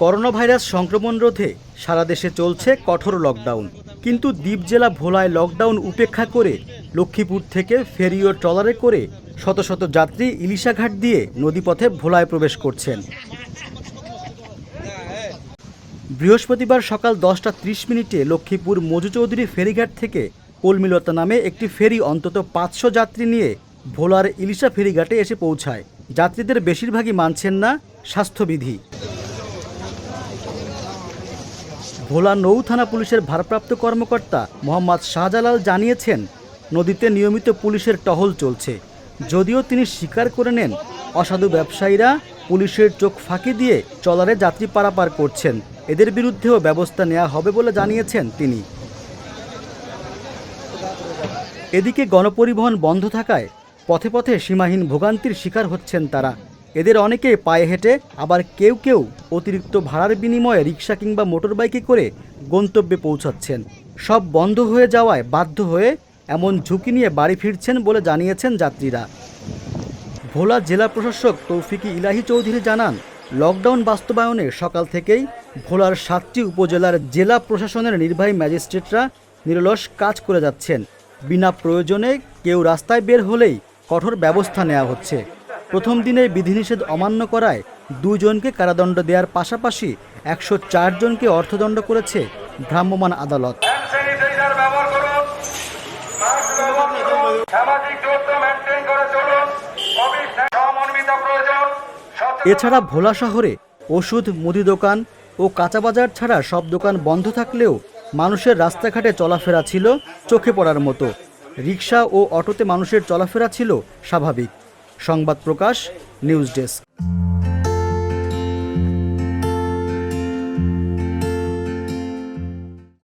Corona virus সংক্রমণ রোধে সারা দেশে চলছে কঠোর লকডাউন। কিন্তু দ্বীপ জেলা ভোলায় লকডাউন উপেক্ষা করে লক্ষ্মীপুর থেকে ফেরি ও ট্রলারে করে শত শত যাত্রী ইলিশাঘাট দিয়ে নদীপথে ভোলায় প্রবেশ করছেন। বৃহস্পতিবার সকাল দশটা ত্রিশ মিনিটে লক্ষ্মীপুর মজু চৌধুরী ফেরিঘাট থেকে কলমিলতা নামে একটি ফেরি অন্তত পাঁচশো যাত্রী নিয়ে ভোলার ইলিশা ফেরিঘাটে এসে পৌঁছায়। যাত্রীদের বেশিরভাগই মানছেন না স্বাস্থ্যবিধি। ভোলা নৌ থানা পুলিশের ভারপ্রাপ্ত কর্মকর্তা মোহাম্মদ শাহজালাল জানিয়েছেন, নদীতে নিয়মিত পুলিশের টহল চলছে। যদিও তিনি স্বীকার করে নেন, অসাধু ব্যবসায়ীরা পুলিশের চোখ ফাঁকি দিয়ে চলারে যাত্রী পারাপার করছেন। এদের বিরুদ্ধেও ব্যবস্থা নেওয়া হবে বলে জানিয়েছেন তিনি। এদিকে গণপরিবহন বন্ধ থাকায় পথে পথে সীমাহীন ভোগান্তির শিকার হচ্ছেন তারা। এদের অনেকে পায়ে হেঁটে আবার কেউ কেউ অতিরিক্ত ভাড়ার বিনিময়ে রিক্সা কিংবা মোটরবাইকে করে গন্তব্যে পৌঁছাচ্ছেন। সব বন্ধ হয়ে যাওয়ায় বাধ্য হয়ে এমন ঝুঁকি নিয়ে বাড়ি ফিরছেন বলে জানিয়েছেন যাত্রীরা। ভোলা জেলা প্রশাসক তৌফিকি ইলাহি চৌধুরী জানান, লকডাউন বাস্তবায়নে সকাল থেকেই ভোলার সাতটি উপজেলার জেলা প্রশাসনের নির্বাহী ম্যাজিস্ট্রেটরা নিরলস কাজ করে যাচ্ছেন। বিনা প্রয়োজনে কেউ রাস্তায় বের হলেই কঠোর ব্যবস্থা নেওয়া হচ্ছে। প্রথম দিনে বিধিনিষেধ অমান্য করায় দুজনকে কারাদণ্ড দেওয়ার পাশাপাশি একশো জনকে অর্থদণ্ড করেছে ভ্রাম্যমাণ আদালত। এছাড়া ভোলা শহরে ওষুধ মুদি দোকান ও কাঁচা বাজার ছাড়া সব দোকান বন্ধ থাকলেও মানুষের রাস্তাঘাটে চলাফেরা ছিল চোখে পড়ার মতো। রিক্সা ও অটোতে মানুষের চলাফেরা ছিল স্বাভাবিক। সংবাদ প্রকাশ নিউজ ডেস্ক।